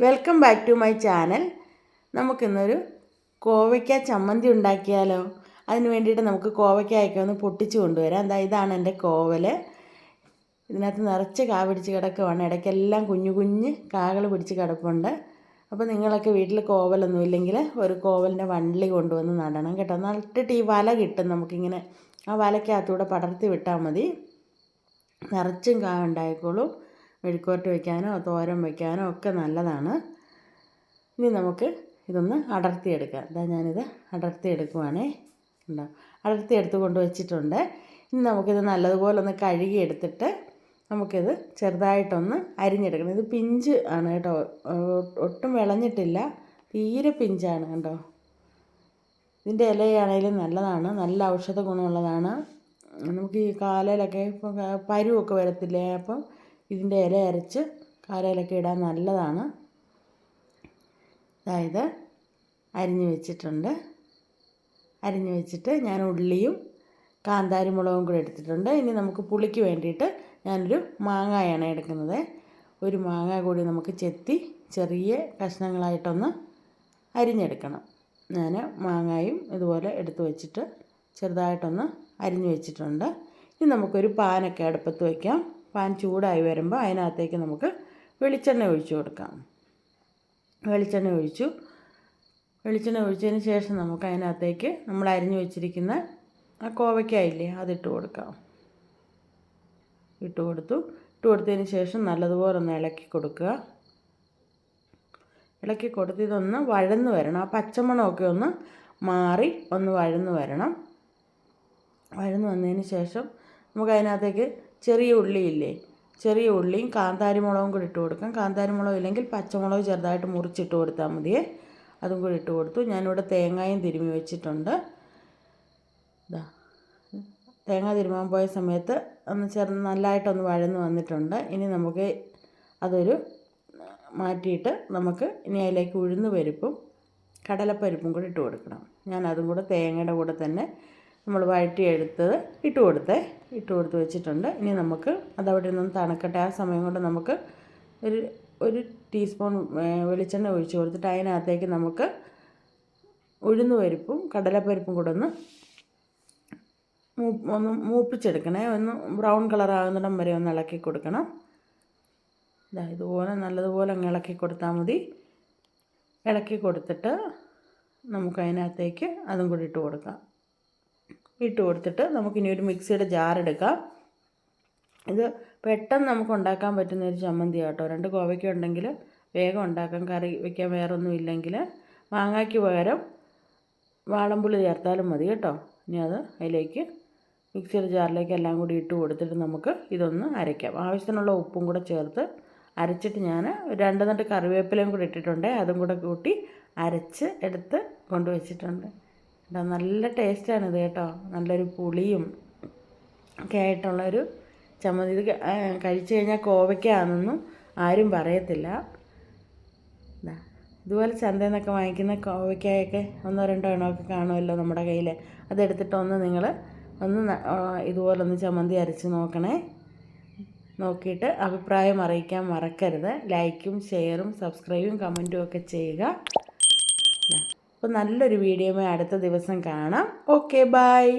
Welcome back to my channel നമുക്കിന്നൊരു കോവയ്ക്ക ചമ്മന്തി ഉണ്ടാക്കിയാലോ? അതിന് വേണ്ടിയിട്ട് നമുക്ക് കോവയ്ക്കായൊക്കെ ഒന്ന് പൊട്ടിച്ച് കൊണ്ടുവരാം. എന്താ ഇതാണ് എന്റെ കോവൽ ഇതിനകത്ത് നിറച്ച് കാ പിടിച്ച് കിടക്കുവാണ്. ഇടയ്ക്കെല്ലാം കുഞ്ഞു കുഞ്ഞ് കാകൾ പിടിച്ച് കിടപ്പുണ്ട്. അപ്പോൾ നിങ്ങളൊക്കെ വീട്ടിൽ കോവലൊന്നും ഇല്ലെങ്കിൽ ഒരു കോവലിന്റെ വണ്ടി കൊണ്ടുവന്ന് നടണം കേട്ടോ. നട്ടിട്ട് ഈ വല കിട്ടും നമുക്കിങ്ങനെ. ആ വലയ്ക്കകത്തൂടെ പടർത്തി വിട്ടാൽ മതി. നിറച്ചും കാ ഉണ്ടായിക്കോളും. മെഴുക്കുവരട്ട് വയ്ക്കാനോ തോരൻ വയ്ക്കാനോ ഒക്കെ നല്ലതാണ്. ഇനി നമുക്ക് ഇതൊന്ന് അടർത്തിയെടുക്കാം. ഇതാ ഞാനിത് അടർത്തിയെടുക്കുവാണേ. ഉണ്ടോ അടർത്തിയെടുത്ത് കൊണ്ട് വെച്ചിട്ടുണ്ട്. ഇനി നമുക്കിത് നല്ലതുപോലെ ഒന്ന് കഴുകി എടുത്തിട്ട് നമുക്കിത് ചെറുതായിട്ടൊന്ന് അരിഞ്ഞെടുക്കണം. ഇത് പിഞ്ച് ആണ് കേട്ടോ. ഒട്ടും വിളഞ്ഞിട്ടില്ല. തീരെ പിഞ്ചാണ് കേട്ടോ ഇതിന്റെ ഇലയാണെങ്കിലും നല്ലതാണ്. നല്ല ഔഷധ ഗുണമുള്ളതാണ്. നമുക്ക് ഈ കാലയിലൊക്കെ ഇപ്പം പരുവൊക്കെ വരത്തില്ലേ? അപ്പം ഇതിന്റെ ഇല അരച്ച് കാലയിലൊക്കെ ഇടാൻ നല്ലതാണ്. അതായത് അരിഞ്ഞു വെച്ചിട്ടുണ്ട്. അരിഞ്ഞു വെച്ചിട്ട് ഞാൻ ഉള്ളിയും കാന്താരി മുളകും കൂടെ എടുത്തിട്ടുണ്ട്. ഇനി നമുക്ക് പുളിക്ക് വേണ്ടിയിട്ട് ഞാനൊരു മാങ്ങയാണ് എടുക്കുന്നത്. ഒരു മാങ്ങ കൂടി നമുക്ക് ചെത്തി ചെറിയ കഷ്ണങ്ങളായിട്ടൊന്ന് അരിഞ്ഞെടുക്കണം. ഞാൻ മാങ്ങയും ഇതുപോലെ എടുത്തു വെച്ചിട്ട് ചെറുതായിട്ടൊന്ന് അരിഞ്ഞു വെച്ചിട്ടുണ്ട്. ഇനി നമുക്കൊരു പാനൊക്കെ അടുപ്പത്ത് വയ്ക്കാം പാൻ ചൂടായി വരുമ്പോൾ അതിനകത്തേക്ക് നമുക്ക് വെളിച്ചെണ്ണ ഒഴിച്ചു കൊടുക്കാം. വെളിച്ചെണ്ണ ഒഴിച്ചു. വെളിച്ചെണ്ണ ഒഴിച്ചതിന് ശേഷം നമുക്ക് അതിനകത്തേക്ക് നമ്മൾ അരിഞ്ഞു വെച്ചിരിക്കുന്ന ആ കോവയ്ക്കായില്ലേ അതിട്ട് കൊടുക്കാം. ഇട്ട് കൊടുത്തു. ഇട്ട് കൊടുത്തതിന് ശേഷം നല്ലതുപോലെ ഒന്ന് ഇളക്കി കൊടുക്കുക. ഇളക്കി കൊടുത്ത് ഇതൊന്ന് വഴന്ന് വരണം. ആ പച്ചമണമൊക്കെ ഒന്ന് മാറി ഒന്ന് വഴന്ന് വരണം. വഴന്ന് വന്നതിന് ശേഷം നമുക്ക് അതിനകത്തേക്ക് ചെറിയ ഉള്ളിയില്ലേ? ചെറിയ ഉള്ളിയും കാന്താരി മുളകും കൂടി ഇട്ട് കൊടുക്കാം. കാന്താരി മുളക് ഇല്ലെങ്കിൽ പച്ചമുളക് ചെറുതായിട്ട് മുറിച്ചിട്ട് കൊടുത്താൽ മതിയേ അതും കൂടി ഇട്ട് കൊടുത്തു. ഞാനിവിടെ തേങ്ങയും തിരുമ്മി വെച്ചിട്ടുണ്ട്. ഇതാ തേങ്ങ തിരുമാൻ പോയ സമയത്ത് ഒന്ന് ചെറു നല്ലതായിട്ടൊന്ന് വഴന്ന് വന്നിട്ടുണ്ട്. ഇനി നമുക്ക് അതൊരു മാറ്റിയിട്ട് നമുക്ക് ഇനി അതിലേക്ക് ഉഴുന്ന് പരിപ്പും കടലപ്പരിപ്പും കൂടി ഇട്ട് കൊടുക്കണം. ഞാൻ അതും കൂടെ തേങ്ങയുടെ കൂടെ തന്നെ നമ്മൾ വഴറ്റിയെടുത്തത് ഇട്ട് കൊടുത്തേ. ഇട്ട് കൊടുത്ത് വെച്ചിട്ടുണ്ട്. ഇനി നമുക്ക് അതവിടെ നിന്ന് തണുക്കട്ടെ. ആ സമയം കൊണ്ട് നമുക്ക് ഒരു ഒരു ടീസ്പൂൺ വെളിച്ചെണ്ണ ഒഴിച്ച് കൊടുത്തിട്ട് അതിനകത്തേക്ക് നമുക്ക് ഉഴുന്ന് പരിപ്പും കടലപ്പരിപ്പും കൂടെ ഒന്ന് ഒന്ന് മൂപ്പിച്ചെടുക്കണേ. ഒന്ന് ബ്രൗൺ കളർ ആകുന്നിടം വരെ ഒന്ന് ഇളക്കി കൊടുക്കണം. ഇതാ ഇതുപോലെ നല്ലതുപോലെ അങ്ങ് ഇളക്കി കൊടുത്താൽ മതി. ഇളക്കി കൊടുത്തിട്ട് നമുക്ക് അതിനകത്തേക്ക് അതും കൂടി ഇട്ട് കൊടുക്കാം. ഇട്ട് കൊടുത്തിട്ട് നമുക്കിനി ഒരു മിക്സിയുടെ ജാറെടുക്കാം ഇത് പെട്ടെന്ന് നമുക്ക് ഉണ്ടാക്കാൻ പറ്റുന്ന ഒരു ചമ്മന്തി കേട്ടോ രണ്ട് കോവയ്ക്ക ഉണ്ടെങ്കിൽ വേഗം ഉണ്ടാക്കാം. കറി വയ്ക്കാൻ വേറെ ഒന്നും ഇല്ലെങ്കിൽ മാങ്ങയ്ക്ക് പകരം വാളമ്പുള്ളി ചേർത്താലും മതി കേട്ടോ. ഇനി അത് അതിലേക്ക് മിക്സിയുടെ ജാറിലേക്ക് എല്ലാം കൂടി ഇട്ട് കൊടുത്തിട്ട് നമുക്ക് ഇതൊന്ന് അരയ്ക്കാം. ആവശ്യത്തിനുള്ള ഉപ്പും കൂടെ ചേർത്ത് അരച്ചിട്ട് ഞാൻ രണ്ട് കറിവേപ്പിലയും കൂടി ഇട്ടിട്ടുണ്ട്. അതും കൂടെ കൂട്ടി അരച്ച് എടുത്ത് കൊണ്ടുവച്ചിട്ടുണ്ട് കേട്ടോ നല്ല ടേസ്റ്റാണിത് കേട്ടോ. നല്ലൊരു പുളിയും ഒക്കെ ആയിട്ടുള്ളൊരു ചമ്മന്തി. ഇത് കഴിച്ചു കഴിഞ്ഞാൽ കോവയ്ക്കാണെന്നൊന്നും ആരും പറയത്തില്ല. ഇതുപോലെ ചന്തയിൽ നിന്നൊക്കെ വാങ്ങിക്കുന്ന കോവയ്ക്കായൊക്കെ ഒന്നോ രണ്ടോ എണ്ണമൊക്കെ കാണുമല്ലോ നമ്മുടെ കയ്യിൽ അതെടുത്തിട്ട് ഒന്ന് നിങ്ങൾ ഒന്ന് ഇതുപോലെ ഒന്ന് ചമ്മന്തി അരച്ച് നോക്കണേ. നോക്കിയിട്ട് അഭിപ്രായം അറിയിക്കാൻ മറക്കരുത്. ലൈക്കും ഷെയറും സബ്സ്ക്രൈബും കമന്റും ഒക്കെ ചെയ്യുക. അപ്പോൾ നല്ലൊരു വീഡിയോയുമായി അടുത്ത ദിവസം കാണാം. Okay bye